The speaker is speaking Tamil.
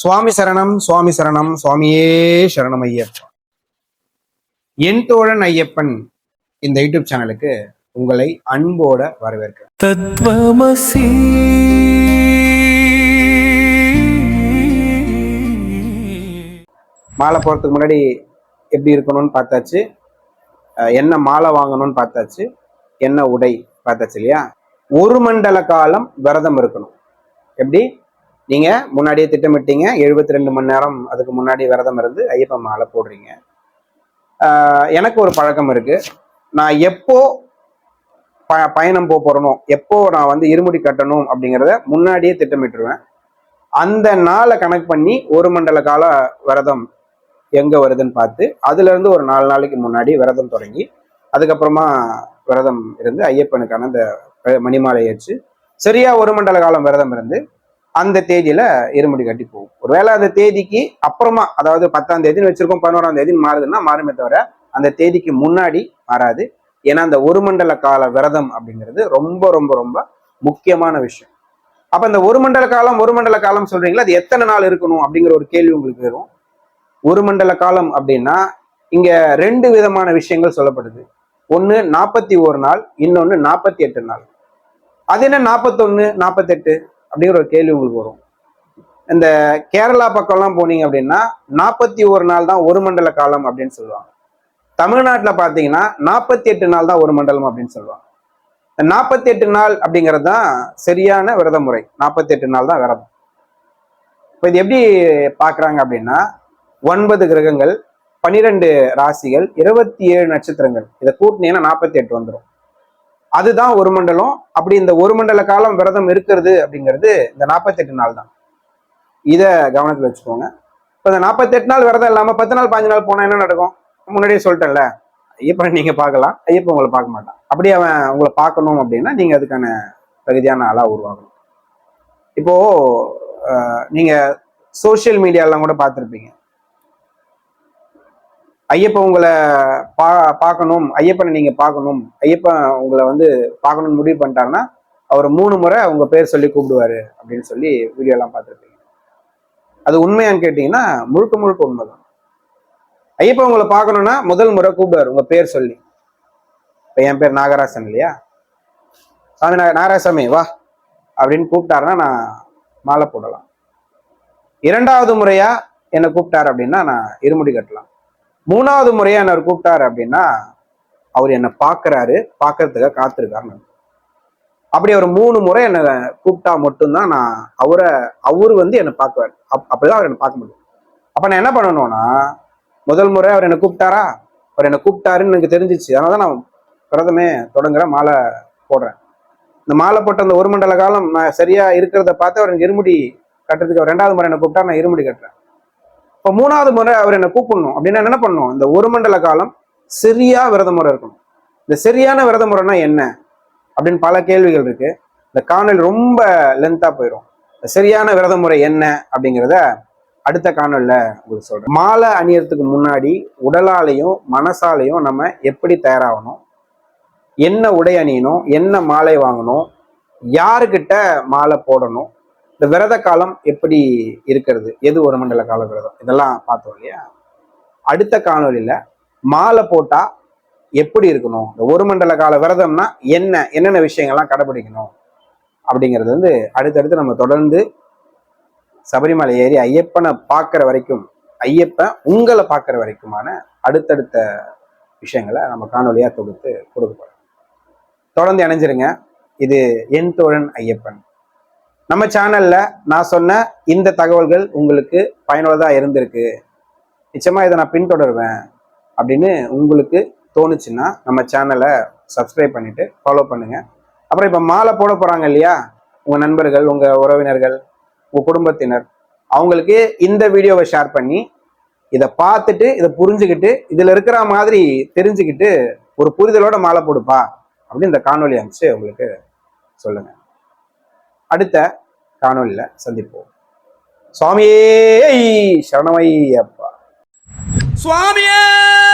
சுவாமி சரணம் சுவாமி சரணம் சுவாமியே சரணம் ஐயப்பா. என் தோழன் ஐயப்பன் இந்த யூடியூப் சேனலுக்கு உங்களை அன்போட வரவேற்கிறேன். தத்வமசி. மாலை போகிறதுக்கு முன்னாடி எப்படி இருக்கணும்னு பார்த்தாச்சு. என்ன மாலை வாங்கணும்னு பார்த்தாச்சு. என்ன உடை பார்த்தாச்சு இல்லையா? ஒரு மண்டல காலம் விரதம் இருக்கணும். எப்படி? நீங்க முன்னாடியே திட்டமிட்டீங்க எழுபத்தி ரெண்டு மணி நேரம் அதுக்கு முன்னாடி விரதம் இருந்து ஐயப்பன் மாலை போடுறீங்க. எனக்கு ஒரு பழக்கம் இருக்கு. நான் எப்போ ப பயணம் போக போறனோ எப்போ நான் வந்து இருமுடி கட்டணும் அப்படிங்கிறத முன்னாடியே திட்டமிட்டுருவேன். அந்த நாளை கணக்கு பண்ணி ஒரு மண்டல கால விரதம் எங்க வருதுன்னு பார்த்து அதுல இருந்து ஒரு நாலு நாளைக்கு முன்னாடி விரதம் தொடங்கி அதுக்கப்புறமா விரதம் இருந்து ஐயப்பனுக்கான அந்த மணிமாலை ஏற்று சரியா ஒரு மண்டல காலம் விரதம் இருந்து அந்த தேதியில இருமுடி கட்டி போகும். ஒருவேளை அந்த தேதிக்கு அப்புறமா அதாவது பத்தாம் தேதின்னு வச்சிருக்கோம் பதினோராம் தேதி மாறுதுன்னா மாறுமே தவிர அந்த தேதிக்கு முன்னாடி மாறாது. ஏன்னா அந்த ஒரு மண்டல கால விரதம் அப்படிங்கிறது ரொம்ப ரொம்ப ரொம்ப முக்கியமான விஷயம். அப்ப இந்த ஒரு மண்டல காலம் ஒரு மண்டல காலம் சொல்றீங்களா? அது எத்தனை நாள் இருக்கணும் அப்படிங்கிற ஒரு கேள்வி உங்களுக்கு வரும். ஒரு மண்டல காலம் அப்படின்னா இங்க ரெண்டு விதமான விஷயங்கள் சொல்லப்படுது. ஒன்னு நாற்பத்தி ஒரு நாள் இன்னொன்னு நாற்பத்தி எட்டு நாள். அது என்ன நாற்பத்தொன்னு நாற்பத்தெட்டு அப்படிங்கிற ஒரு கேள்வி உங்களுக்கு வரும். இந்த கேரளா பக்கம்லாம் போனீங்க அப்படின்னா நாற்பத்தி ஒரு நாள் தான் ஒரு மண்டல காலம் அப்படின்னு சொல்லுவாங்க. தமிழ்நாட்டில் பார்த்தீங்கன்னா நாற்பத்தி எட்டு நாள் தான் ஒரு மண்டலம் அப்படின்னு சொல்லுவாங்க. இந்த நாற்பத்தி எட்டு நாள் அப்படிங்கிறது தான் சரியான விரத முறை. நாற்பத்தி எட்டு நாள் தான் விரதம். இப்போ இது எப்படி பார்க்குறாங்க அப்படின்னா ஒன்பது கிரகங்கள் பன்னிரெண்டு ராசிகள் இருபத்தி ஏழு நட்சத்திரங்கள். இதை கூட்டினீங்கன்னா நாற்பத்தி எட்டு வந்துடும் அதுதான் ஒரு மண்டலம். அப்படி இந்த ஒரு மண்டல காலம் விரதம் இருக்கிறது அப்படிங்கிறது இந்த நாற்பத்தெட்டு நாள் தான். இதை கவனத்தில் வச்சுக்கோங்க. இப்போ இந்த நாற்பத்தெட்டு நாள் விரதம் இல்லாமல் பத்து நாள் பாஞ்சு நாள் போனால் என்ன நடக்கும்? முன்னாடியே சொல்லிட்டேன்ல. ஐயப்பன் நீங்கள் பார்க்கலாம். ஐயப்பன் உங்களை பார்க்க மாட்டான். அப்படி அவன் உங்களை பார்க்கணும் அப்படின்னா நீங்கள் அதுக்கான தகுதியான ஆளாக உருவாகணும். இப்போ நீங்கள் சோஷியல் மீடியாலாம் கூட பார்த்துருப்பீங்க. ஐயப்பன் உங்களை பா பார்க்கணும் ஐயப்பனை நீங்க பார்க்கணும். ஐயப்பன் உங்களை வந்து பார்க்கணும்னு முடிவு பண்ணிட்டாருன்னா அவர் மூணு முறை உங்கள் பேர் சொல்லி கூப்பிடுவாரு அப்படின்னு சொல்லி வீடியோலாம் பார்த்துருப்பீங்க. அது உண்மையான்னு கேட்டீங்கன்னா முழுக்க முழுக்க உண்மைதான். ஐயப்பன் உங்களை பார்க்கணும்னா முதல் முறை கூப்பிடுவார் உங்க பேர் சொல்லி. இப்போ என் பேர் நாகராசன் இல்லையா? சாமி நாக நாகராசாமி வா அப்படின்னு கூப்பிட்டாருன்னா நான் மாலை போடலாம். இரண்டாவது முறையா என்னை கூப்பிட்டாரு அப்படின்னா நான் இருமுடி கட்டலாம். மூணாவது முறையா என்ன கூப்பிட்டாரு அப்படின்னா அவர் என்னை பார்க்கறாரு பார்க்கறதுக்காக காத்திருக்காருன்னு அப்படி அவர் மூணு முறை என்னை கூப்பிட்டா மட்டும்தான் நான் அவரை அவர் வந்து என்னை பார்க்குவார். அப் அப்படிதான் அவர் என்னை பார்க்க முடியும். அப்போ நான் என்ன பண்ணணும்னா முதல் முறை அவர் என்னை கூப்பிட்டாரா? அவர் என்னை கூப்பிட்டாருன்னு எனக்கு தெரிஞ்சிச்சு. அதனால தான் நான் பிரதமே தொடங்குறேன் மாலை போடுறேன். இந்த மாலை போட்ட அந்த ஒரு மண்டல காலம் நான் சரியா இருக்கிறத பார்த்து அவர் எனக்கு இருமுடி கட்டுறதுக்கு அவர் ரெண்டாவது முறை என்னை கூப்பிட்டா நான் இருமுடி கட்டுறேன். இப்போ மூணாவது முறை அவர் என்னை கூப்பிடணும். அப்படின்னா என்ன பண்ணணும் இந்த ஒரு மண்டல காலம் சரியா விரத முறை இருக்கணும் இந்த சரியான விரத முறைனா என்ன? அப்படின்னு பல கேள்விகள் இருக்கு. இந்த காணொலி ரொம்ப லென்த்தா போயிடும் இந்த சரியான விரத முறை என்ன? அப்படிங்கிறத அடுத்த காணொலியில் உங்களுக்கு சொல்றேன். மாலை அணியறதுக்கு முன்னாடி உடலாலையும் மனசாலையும் நம்ம எப்படி தயாராகணும்? என்ன உடை அணியணும்? என்ன மாலை வாங்கணும்? யாருக்கிட்ட மாலை போடணும்? இந்த விரத காலம் எப்படி இருக்கிறது? எது ஒரு மண்டல கால விரதம்? இதெல்லாம் பார்த்தோம் இல்லையா? அடுத்த காணொலியில மாலை போட்டா எப்படி இருக்கணும்? இந்த ஒரு மண்டல கால விரதம்னா என்ன? என்னென்ன விஷயங்கள்லாம் கடைபிடிக்கணும்? அப்படிங்கிறது வந்து அடுத்தடுத்து நம்ம தொடர்ந்து சபரிமலை ஏறி ஐயப்பனை பார்க்குற வரைக்கும் ஐயப்பன் உங்களை பார்க்குற வரைக்குமான அடுத்தடுத்த விஷயங்களை நம்ம காணொலியாக தொகுத்து கொடுக்க போகிறோம் தொடர்ந்து இணைஞ்சிருங்க. இது என் தோழன் ஐயப்பன். நம்ம சேனல்ல நான் சொன்ன இந்த தகவல்கள் உங்களுக்கு பயனுள்ளதாக இருந்திருக்கு. நிச்சயமா இதை நான் பின்தொடருவேன் அப்படின்னு உங்களுக்கு தோணுச்சுன்னா நம்ம சேனலை சப்ஸ்கிரைப் பண்ணிட்டு ஃபாலோ பண்ணுங்க. அப்புறம் இப்போ மாலை போட போறாங்க இல்லையா? உங்க நண்பர்கள் உங்க உறவினர்கள் உங்க குடும்பத்தினர் அவங்களுக்கு இந்த வீடியோவை ஷேர் பண்ணி இதை பார்த்துட்டு இதை புரிஞ்சுக்கிட்டு இதில் இருக்கிற மாதிரி தெரிஞ்சுக்கிட்டு ஒரு புரிதலோட மாலை போடுப்பா அப்படின்னு இந்த காணொலி அமைச்சு உங்களுக்கு சொல்லுங்கள் அடுத்த காணொலியில் சந்திப்போம். சுவாமியே சரணமையப்பா. சுவாமியே!